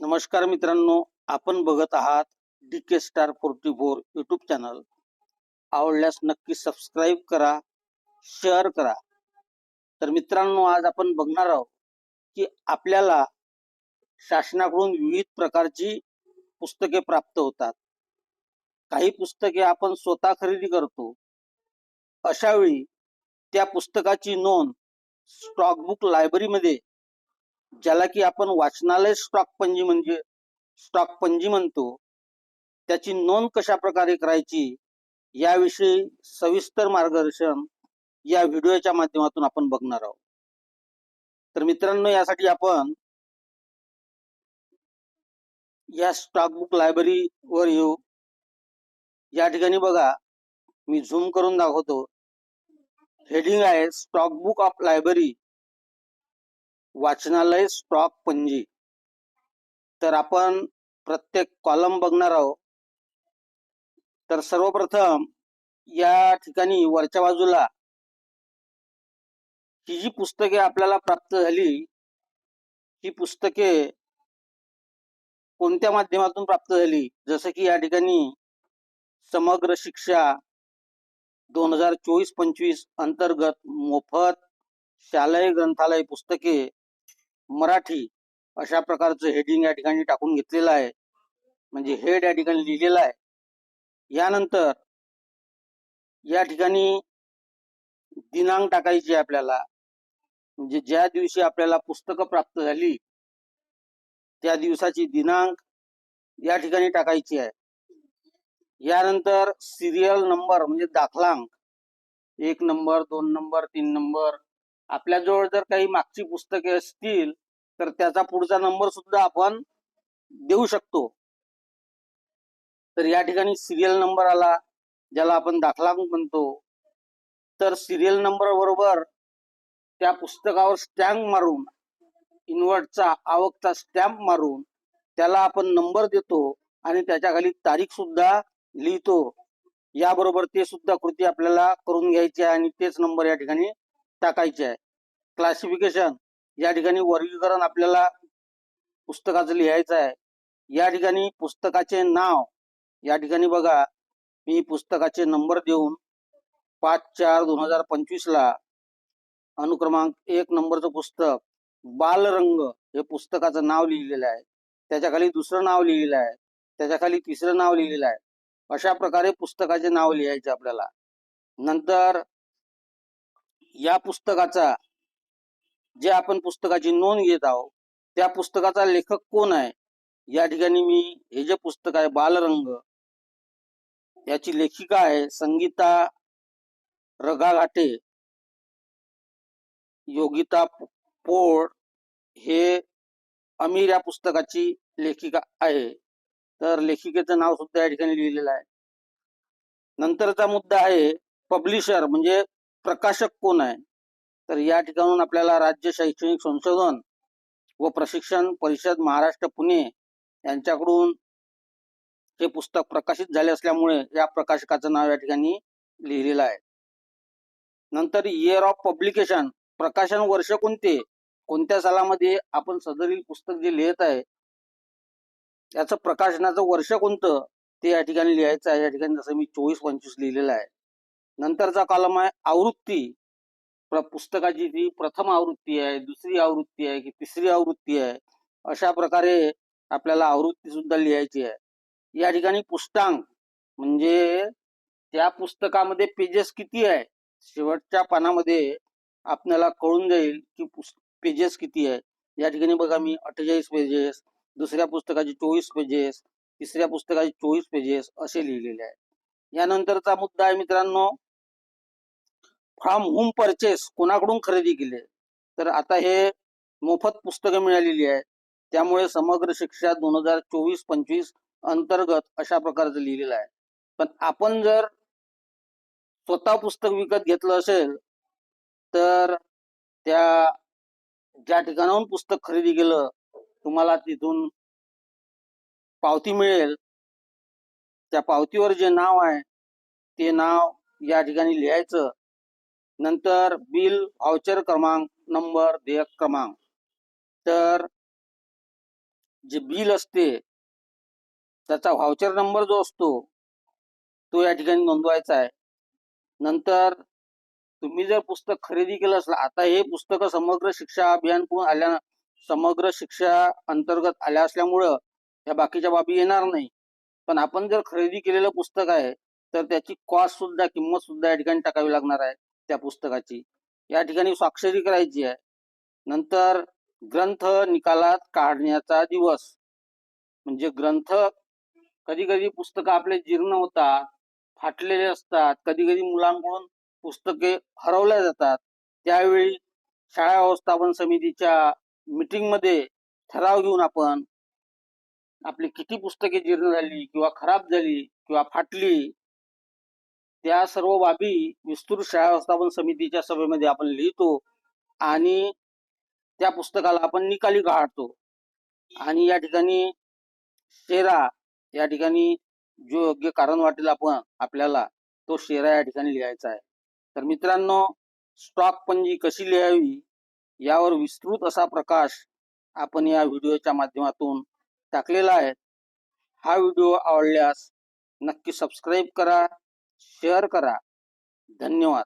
नमस्कार मित्रांनो आपण बघत आहात D K star forty four YouTube channel आवडल्यास नक्की सबस्क्राईब करा शेअर करा. तर मित्रांनो आज आपण बघणार आहोत की आपल्याला शासनाकडून विविध प्रकारची पुस्तके प्राप्त होतात. काही पुस्तके आपण स्वतः खरेदी करतो. अशावेळी त्या पुस्तकाची नोंद स्टॉक बुक लायब्ररीमध्ये ज्याला की आपण वाचनालय स्टॉक पंजी म्हणजे स्टॉक पंजी म्हणतो त्याची नोंद कशा प्रकारे करायची याविषयी सविस्तर मार्गदर्शन या व्हिडिओच्या माध्यमातून आपण बघणार आहोत. तर मित्रांनो यासाठी आपण या स्टॉक बुक लायब्ररी वर येऊ. या ठिकाणी बघा मी झूम करून दाखवतो. हेडिंग आहे स्टॉक बुक ऑफ लायब्ररी वाचनालय स्टॉक पंजी. तर आपण प्रत्येक कॉलम बघणार आहोत. तर सर्वप्रथम या ठिकाणी वरच्या बाजूला ही जी पुस्तके आपल्याला प्राप्त झाली ही पुस्तके कोणत्या माध्यमातून प्राप्त झाली? जसं की या ठिकाणी समग्र शिक्षा दोन हजार चोवीस पंचवीस अंतर्गत मोफत शालेय ग्रंथालय पुस्तके मराठी अशा प्रकारचं हेडिंग या ठिकाणी टाकून घेतलेलं आहे. म्हणजे हेड या ठिकाणी लिहिलेलं आहे. यानंतर या ठिकाणी दिनांक टाकायची आहे आपल्याला. म्हणजे ज्या दिवशी आपल्याला पुस्तकं प्राप्त झाली त्या दिवसाची दिनांक या ठिकाणी टाकायची आहे. यानंतर सिरियल नंबर म्हणजे दाखलांक. एक नंबर दोन नंबर तीन नंबर आपल्याजवळ जर काही मागची पुस्तके असतील तर त्याचा पुढचा नंबर सुद्धा आपण देऊ शकतो. तर या ठिकाणी सिरियल नंबर आला ज्याला आपण दाखला म्हणतो. तर सिरियल नंबर बरोबर त्या पुस्तकावर स्टॅम्प मारून इन्व्हर्टचा आवकचा स्टॅम्प मारून त्याला आपण नंबर देतो आणि त्याच्याखाली तारीख सुद्धा लिहितो. याबरोबर ते सुद्धा कृती आपल्याला करून घ्यायची आहे आणि तेच नंबर या ठिकाणी टाकायचे आहे. क्लासिफिकेशन या ठिकाणी वर्गीकरण आपल्याला पुस्तकाचं लिहायचं आहे. या ठिकाणी पुस्तकाचे नाव या ठिकाणी बघा मी पुस्तकाचे नंबर देऊन पाच चार दोन हजार पंचवीस ला अनुक्रमांक एक नंबरचं पुस्तक बालरंग हे पुस्तकाचं नाव लिहिलेलं आहे. त्याच्याखाली दुसरं नाव लिहिलेलं आहे. त्याच्याखाली तिसरं नाव लिहिलेलं आहे. अशा प्रकारे पुस्तकाचे नाव लिहायचे आपल्याला. नंतर या पुस्तकाचा जे आपण पुस्तकाची नोंद घेत आहोत त्या पुस्तकाचा लेखक कोण आहे? या ठिकाणी मी हे जे पुस्तक आहे बालरंग याची लेखिका आहे संगीता रगाघाटे योगिता पोळ हे अमीर या पुस्तकाची लेखिका आहे. तर लेखिकेचं नाव सुद्धा या ठिकाणी लिहिलेलं आहे. नंतरचा मुद्दा आहे पब्लिशर म्हणजे प्रकाशक कोण आहे? तर या ठिकाणून आपल्याला राज्य शैक्षणिक संशोधन व प्रशिक्षण परिषद महाराष्ट्र पुणे यांच्याकडून हे पुस्तक प्रकाशित झाले असल्यामुळे या प्रकाशकाचं नाव या ठिकाणी लिहिलेलं आहे. नंतर इयर ऑफ पब्लिकेशन प्रकाशन वर्ष कोणते? कोणत्या सालामध्ये आपण सदरील पुस्तक जे लिहित आहे याचं प्रकाशनाचं वर्ष कोणतं? ते या ठिकाणी लिहायचं आहे. या ठिकाणी जसं मी चोवीस पंचवीस लिहिलेलं आहे. नंतरचा कॉलम आहे आवृत्ती. पुस्तकाची जी प्रथम आवृत्ती आहे दुसरी आवृत्ती आहे की तिसरी आवृत्ती आहे अशा प्रकारे आपल्याला आवृत्ती सुद्धा लिहायची आहे. या ठिकाणी पुष्टांग म्हणजे त्या पुस्तकामध्ये पेजेस किती आहे? शेवटच्या पानामध्ये आपल्याला कळून जाईल की पेजेस किती आहे. या ठिकाणी बघा मी अठ्ठेचाळीस पेजेस दुसऱ्या पुस्तकाचे चोवीस पेजेस तिसऱ्या पुस्तकाचे चोवीस पेजेस असे लिहिलेले आहे. यानंतरचा मुद्दा आहे मित्रांनो फ्रॉम होम परचेस कोणाकडून खरेदी केले? तर आता हे मोफत पुस्तकं मिळालेली आहे त्यामुळे समग्र शिक्षा दोन हजार चोवीस पंचवीस अंतर्गत अशा प्रकारचं लिहिलेलं आहे. पण आपण जर स्वतः पुस्तक विकत घेतलं असेल तर त्या ज्या ठिकाणाहून पुस्तक खरेदी केलं तुम्हाला तिथून पावती मिळेल. त्या पावतीवर जे नाव आहे ते नाव या ठिकाणी लिहायचं. नंतर बिल व्हाउचर क्रमांक नंबर देयक क्रमांक. तर जे बिल असते त्याचा व्हाउचर नंबर जो असतो तो या ठिकाणी नोंदवायचा आहे. नंतर तुम्ही जर पुस्तक खरेदी केलं असलं आता हे पुस्तक समग्र शिक्षा अभियानकडून आल्या समग्र शिक्षा अंतर्गत आल्या असल्यामुळं या बाकीच्या बाबी येणार नाही. पण आपण जर खरेदी केलेलं पुस्तक आहे तर त्याची कॉस्ट सुद्धा किंमत सुद्धा या ठिकाणी टाकावी लागणार आहे. त्या पुस्तकाची. या ठिकाणी स्वाक्षरी करायची आहे. नंतर ग्रंथ निकालात काढण्याचा दिवस. म्हणजे ग्रंथ कधी कधी पुस्तकं आपले जीर्ण होतात फाटलेले असतात कधी कधी मुलांकडून पुस्तके हरवल्या जातात. त्यावेळी शाळा व्यवस्थापन समितीच्या मीटिंगमध्ये ठराव घेऊन आपण आपली किती पुस्तके जीर्ण झाली किंवा खराब झाली किंवा फाटली त्या सर्व बाबी विस्तृत शाळा व्यवस्थापन समितीच्या सभेमध्ये आपण लिहितो आणि त्या पुस्तकाला आपण निकाली काढतो. आणि या ठिकाणी शेरा या ठिकाणी जो योग्य कारण वाटेल आपण आपल्याला तो शेरा या ठिकाणी लिहायचा आहे. तर मित्रांनो स्टॉक पंजी कशी लिहावी यावर विस्तृत असा प्रकाश आपण या व्हिडिओच्या माध्यमातून टाकलेला आहे. हा व्हिडिओ आवडल्यास नक्की सबस्क्राईब करा. शेअर करा. धन्यवाद.